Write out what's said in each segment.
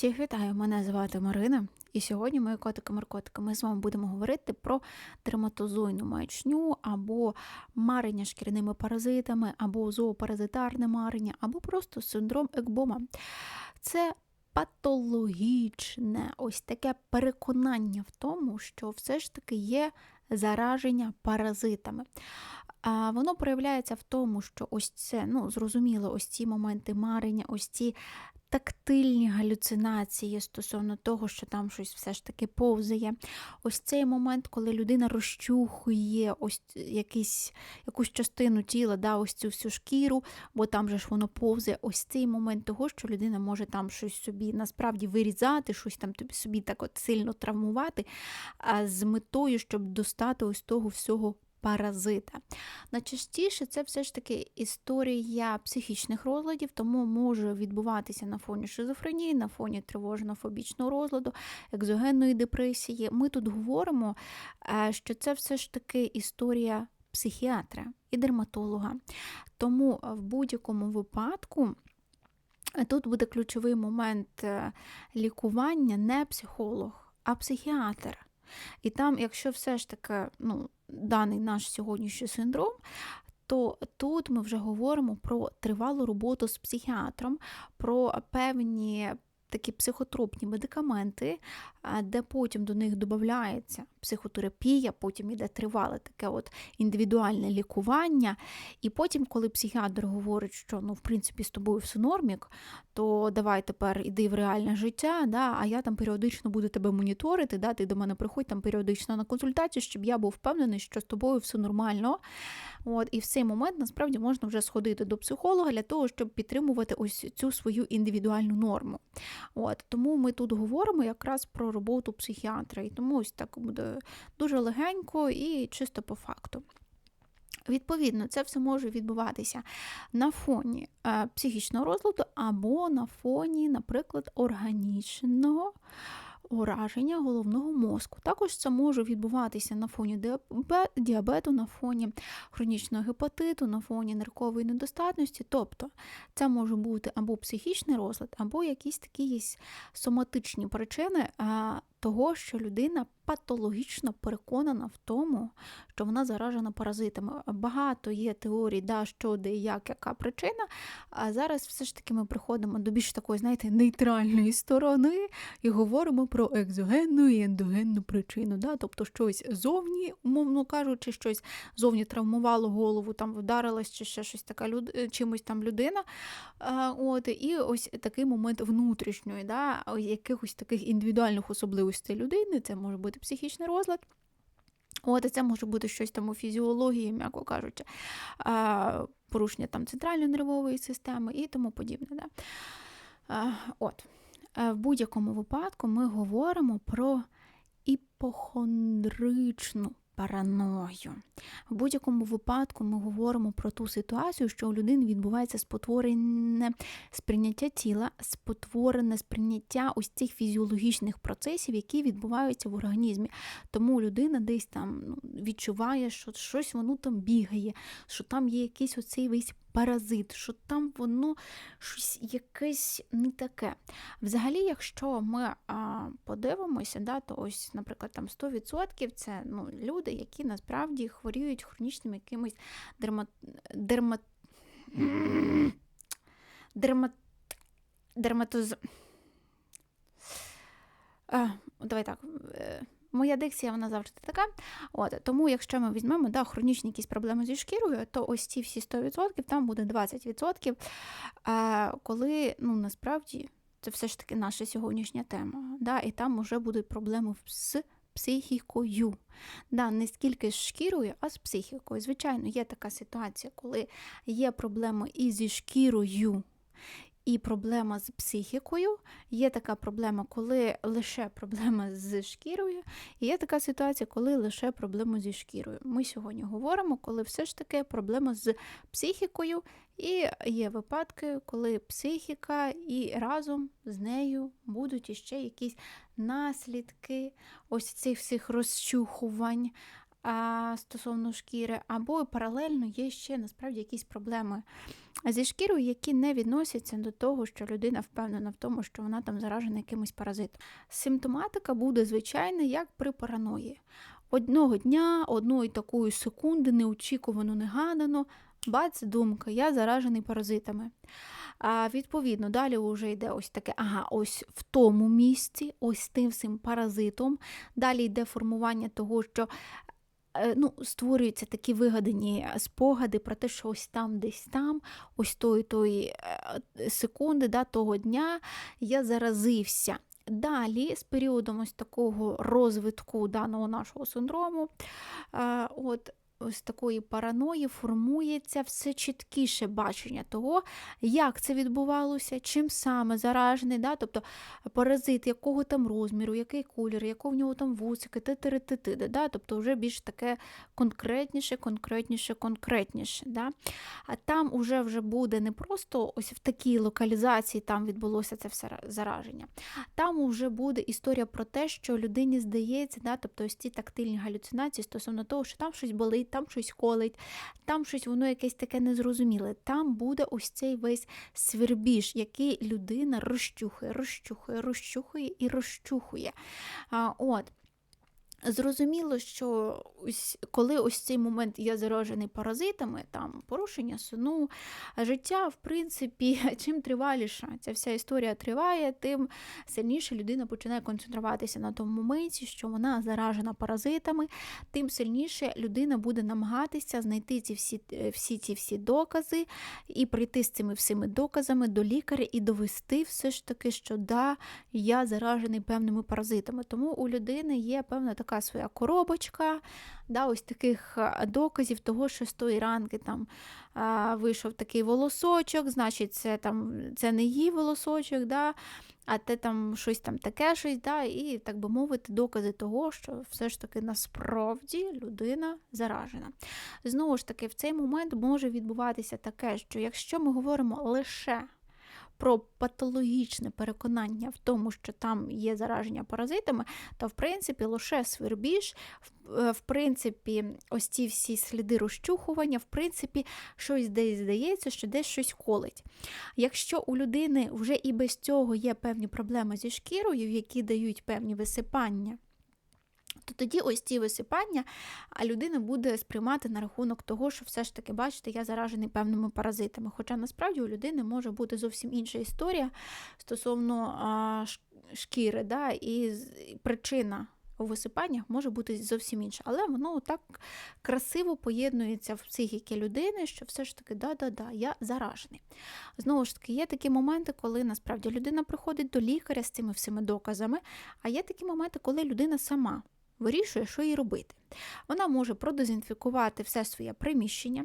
Всіх вітаю! Мене звати Марина, і сьогодні, мої котики-маркотики, ми з вами будемо говорити про дерматозойну маячню, або марення шкіряними паразитами, або зоопаразитарне марення, або просто синдром екбома. Це патологічне ось таке переконання в тому, що все ж таки є зараження паразитами. А Воно проявляється в тому, що ось це, ну, зрозуміло, ось ці моменти марення, ось ці тактильні галюцинації стосовно того, що там щось все ж таки повзає. Ось цей момент, коли людина розчухує ось якийсь, якусь частину тіла, да, ось цю всю шкіру, бо там же ж воно повзає. Ось цей момент того, що людина може там щось собі насправді вирізати, щось там тобі собі так от сильно травмувати, а з метою, щоб достати ось того всього паразита. Найчастіше це все ж таки історія психічних розладів, тому може відбуватися на фоні шизофренії, на фоні тривожно-фобічного розладу, екзогенної депресії. Ми тут говоримо, е, що це все ж таки історія психіатра і дерматолога. Тому в будь-якому випадку. Тут буде ключовий момент е, лікування не психолог, а психіатр. І там, якщо все ж таки ну, даний наш сьогоднішній синдром, то тут ми вже говоримо про тривалу роботу з психіатром, про певні такі психотропні медикаменти, де потім до них додається психотерапія, потім йде тривале таке от індивідуальне лікування. І потім, коли психіатр говорить, що ну, в принципі з тобою все нормік, то давай тепер іди в реальне життя, да, а я там періодично буду тебе моніторити, да, ти до мене приходь там періодично на консультацію, щоб я був впевнений, що з тобою все нормально. От, І в цей момент насправді можна вже сходити до психолога для того, щоб підтримувати ось цю свою індивідуальну норму. От, Тому ми тут говоримо якраз про роботу психіатра. І тому ось так буде дуже легенько і чисто по факту. Відповідно, це все може відбуватися на фоні е, психічного розладу або на фоні, наприклад, органічного ураження головного мозку. Також це може відбуватися на фоні діабету, на фоні хронічного гепатиту, на фоні ниркової недостатності. Тобто це може бути або психічний розлад, або якісь такі соматичні причини того, що людина патологічно переконана в тому, що вона заражена паразитами. Багато є теорій, да, що де як, яка причина. А зараз все ж таки ми приходимо до більш такої, знаєте, нейтральної сторони і говоримо про екзогенну і ендогенну причину. Да? Тобто щось зовні, умовно кажучи, щось зовні травмувало голову, там вдарилась чи ще щось така люд... чимось там людина. От, І ось такий момент внутрішньої, да? якихось таких індивідуальних особливостей людини, це може бути психічний розлад. От, і це може бути щось там у фізіології, м'яко кажучи, порушення там центральної нервової системи і тому подібне. Да? От. В будь-якому випадку ми говоримо про іпохондричну параною. В будь-якому випадку ми говоримо про ту ситуацію, що у людини відбувається спотворене сприйняття тіла, спотворене сприйняття ось цих фізіологічних процесів, які відбуваються в організмі. Тому людина десь там ну, відчуває, що щось воно там бігає, що там є якийсь оцей весь паразит, що там воно щось якесь не таке. Взагалі, якщо ми а, подивимося, да, то ось, наприклад, там 100% це ну, люди, які насправді хворіють хронічним якимось дерма... дерма... дерма... дерматоз... А, давай так. Е, Моя дикція вона завжди така. От, Тому, якщо ми візьмемо да, хронічні якісь проблеми зі шкірою, то ось ці всі 100%, там буде 20%. Коли ну, насправді це все ж таки наша сьогоднішня тема. Да, І там вже будуть проблеми з психікою. Да, Не скільки з шкірою, а з психікою. Звичайно, є така ситуація, коли є проблеми і зі шкірою і проблема з психікою. Є така проблема, коли лише проблема з шкірою, і є така ситуація, коли лише проблема зі шкірою. Ми сьогодні говоримо, коли все ж таки проблема з психікою, і є випадки, коли психіка і разом з нею будуть іще якісь наслідки ось цих всіх розчухувань. Стосовно шкіри, або паралельно є ще насправді якісь проблеми зі шкірою, які не відносяться до того, що людина впевнена в тому, що вона там заражена якимось паразитом. Симптоматика буде звичайна, як при параної. Одного дня, одної такої секунди, неочікувано, негадано, бац, думка, я заражений паразитами. А відповідно, далі вже йде ось таке, ага, ось в тому місці, ось тим всім паразитом. Далі йде формування того, що ну, створюються такі вигадані спогади про те, що ось там, десь там, ось тої тої е, секунди, да, того дня я заразився. Далі, з періодом ось такого розвитку даного нашого синдрому, е, от ось такої параної формується все чіткіше бачення того, як це відбувалося, чим саме заражений, да? тобто паразит, якого там розміру, який колір, якого в нього там вусики, титиритити, да? тобто вже більш таке конкретніше, конкретніше, конкретніше. Да? А там уже вже буде не просто ось в такій локалізації там відбулося це все зараження. Там вже буде історія про те, що людині здається, да? тобто ось ці тактильні галюцинації стосовно того, що там щось болить там щось колить, там щось воно якесь таке незрозуміле. Там буде ось цей весь свербіж, який людина розчухує, розчухує, розчухує і розчухує. А, от. Зрозуміло, що ось коли ось цей момент я заражений паразитами, там порушення сну, життя, в принципі, чим триваліша ця вся історія триває, тим сильніше людина починає концентруватися на тому моменті, що вона заражена паразитами, тим сильніше людина буде намагатися знайти ці всі е, всі ці всі докази і прийти з цими всіми доказами до лікаря і довести все ж таки, що да, я заражений певними паразитами. Тому у людини є певна така така своя коробочка, да, ось таких доказів того, що з тої ранки там а, вийшов такий волосочок, значить, це там, це не її волосочок, да, а те там щось там таке, щось, да, і, так би мовити, докази того, що все ж таки насправді людина заражена. Знову ж таки, в цей момент може відбуватися таке, що якщо ми говоримо лише про патологічне переконання в тому, що там є зараження паразитами, то в принципі лише свербіж, в е, принципі, ось ці всі сліди розчухування, в принципі, щось десь здається, що десь щось колить. Якщо у людини вже і без цього є певні проблеми зі шкірою, які дають певні висипання, то тоді ось ці висипання людина буде сприймати на рахунок того, що все ж таки, бачите, я заражений певними паразитами. Хоча насправді у людини може бути зовсім інша історія стосовно а, шкіри, да, і причина. У висипаннях може бути зовсім інше, але воно так красиво поєднується в психіки людини, що все ж таки, да-да-да, я заражений. Знову ж таки, є такі моменти, коли насправді людина приходить до лікаря з цими всіми доказами, а є такі моменти, коли людина сама вирішує, що їй робити. Вона може продезінфікувати все своє приміщення,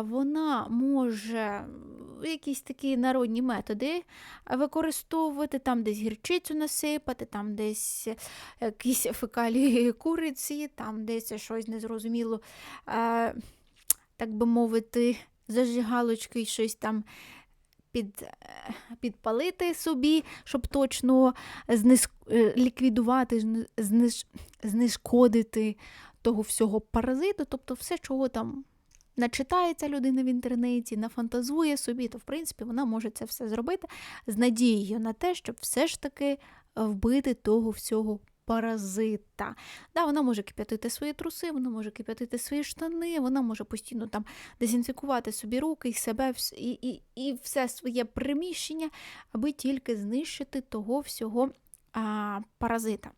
вона може якісь такі народні методи використовувати, там десь гірчицю насипати, там десь якісь фекалії куриці, там десь щось незрозуміло, так би мовити, зажигалочки щось там під, е, підпалити собі, щоб точно зниж, е, ліквідувати, зниж, знешкодити того всього паразиту, тобто все, чого там начитається людина в інтернеті, нафантазує собі, то в принципі вона може це все зробити з надією на те, щоб все ж таки вбити того всього паразита. Да, Вона може кип'ятити свої труси, вона може кип'ятити свої штани, вона може постійно там дезінфікувати собі руки і себе і, і, і все своє приміщення, аби тільки знищити того всього а, паразита.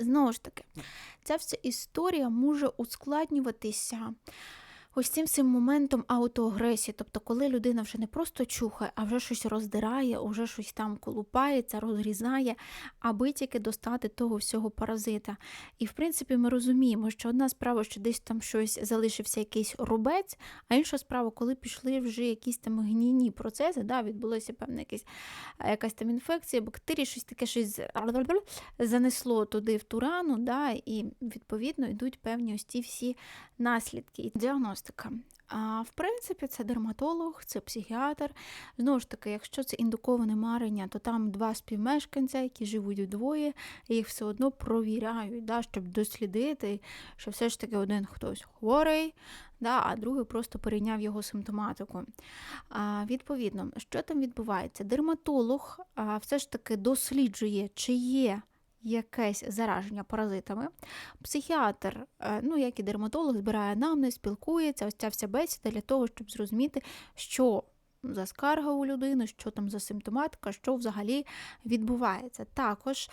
Знову ж таки, ця вся історія може ускладнюватися ось цим цим моментом аутоагресії, тобто, коли людина вже не просто чухає, а вже щось роздирає, вже щось там колупається, розрізає, аби тільки достати того всього паразита. І в принципі, ми розуміємо, що одна справа, що десь там щось залишився якийсь рубець, а інша справа, коли пішли вже якісь там гнійні процеси, да, відбулося певна якась, якась там інфекція, бактерії, щось таке щось занесло туди в ту рану, да, і відповідно йдуть певні ось ці всі наслідки. Діагноз діагностика. А, в принципі, це дерматолог, це психіатр. Знову ж таки, якщо це індуковане марення, то там два співмешканця, які живуть вдвоє, їх все одно провіряють, да, щоб дослідити, що все ж таки один хтось хворий, да, а другий просто перейняв його симптоматику. А, Відповідно, що там відбувається? Дерматолог а, все ж таки досліджує, чи є якесь зараження паразитами. Психіатр, е, ну як і дерматолог, збирає анамнез, спілкується, ось ця вся бесіда для того, щоб зрозуміти, що за скарга у людини, що там за симптоматика, що взагалі відбувається. Також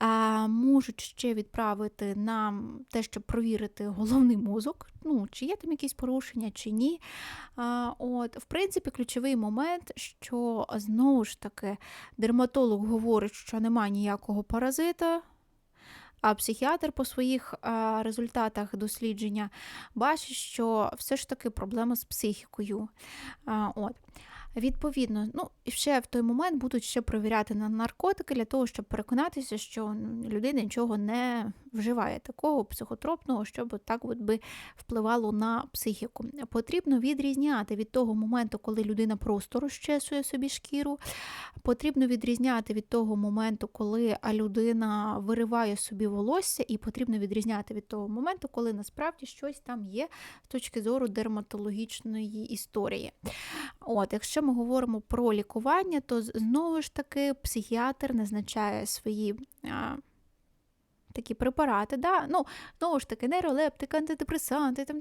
е, можуть ще відправити на те, щоб провірити головний мозок, ну, чи є там якісь порушення, чи ні. А, от, В принципі, ключовий момент, що знову ж таки дерматолог говорить, що немає ніякого паразита. А психіатр по своїх а, результатах дослідження бачить, що все ж таки проблема з психікою. А, от. Відповідно, ну і ще в той момент будуть ще провіряти на наркотики для того, щоб переконатися, що людина нічого не вживає такого психотропного, щоб так от би впливало на психіку. Потрібно відрізняти від того моменту, коли людина просто розчесує собі шкіру. Потрібно відрізняти від того моменту, коли людина вириває собі волосся, і потрібно відрізняти від того моменту, коли насправді щось там є з точки зору дерматологічної історії. От, Якщо ми говоримо про лікування, то знову ж таки психіатр назначає свої. А, Такі препарати, да? ну, знову ж таки, нейролептики, антидепресанти, там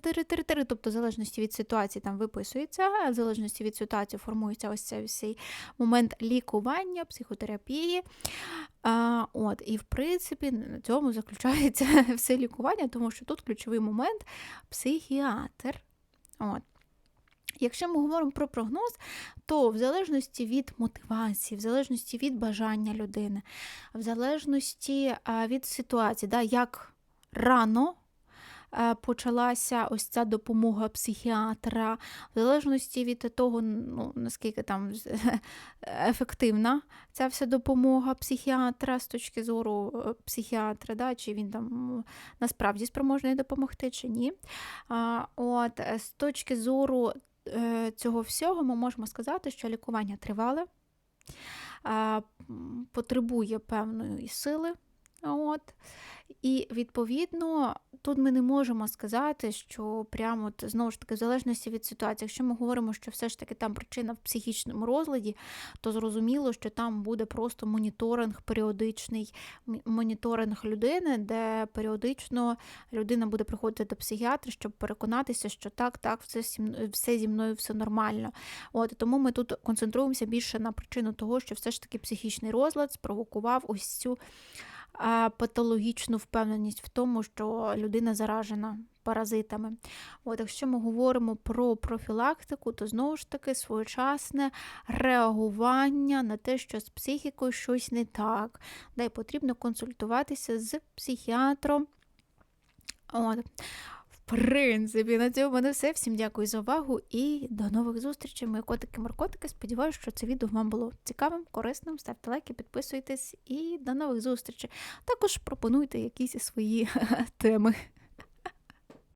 тобто, в залежності від ситуації там виписується, а в залежності від ситуації формується ось цей всій момент лікування, психотерапії. А, от, І, в принципі, на цьому заключається все лікування, тому що тут ключовий момент психіатр. От. Якщо ми говоримо про прогноз, то в залежності від мотивації, в залежності від бажання людини, в залежності від ситуації, да, як рано почалася ось ця допомога психіатра, в залежності від того, ну, наскільки там ефективна ця вся допомога психіатра з точки зору е, психіатра, да, чи він там насправді спроможний допомогти, чи ні. От, е, З точки зору Е, цього всього ми можемо сказати, що лікування тривале, потребує певної сили. От. І відповідно тут ми не можемо сказати, що прямо от, знову ж таки, в залежності від ситуації, якщо ми говоримо, що все ж таки там причина в психічному розладі, то зрозуміло, що там буде просто моніторинг, періодичний моніторинг людини, де періодично людина буде приходити до психіатра, щоб переконатися, що так, так, все все зі мною все нормально. От Тому ми тут концентруємося більше на причину того, що все ж таки психічний розлад спровокував ось цю патологічну впевненість в тому, що людина заражена паразитами. От, Якщо ми говоримо про профілактику, то знову ж таки своєчасне реагування на те, що з психікою щось не так, де потрібно консультуватися з психіатром. От принципі, на цьому мене все. Всім дякую за увагу і до нових зустрічей. Мої котики-маркотики. Сподіваюся, що це відео вам було цікавим, корисним. Ставте лайки, підписуйтесь і до нових зустрічей. Також пропонуйте якісь свої теми.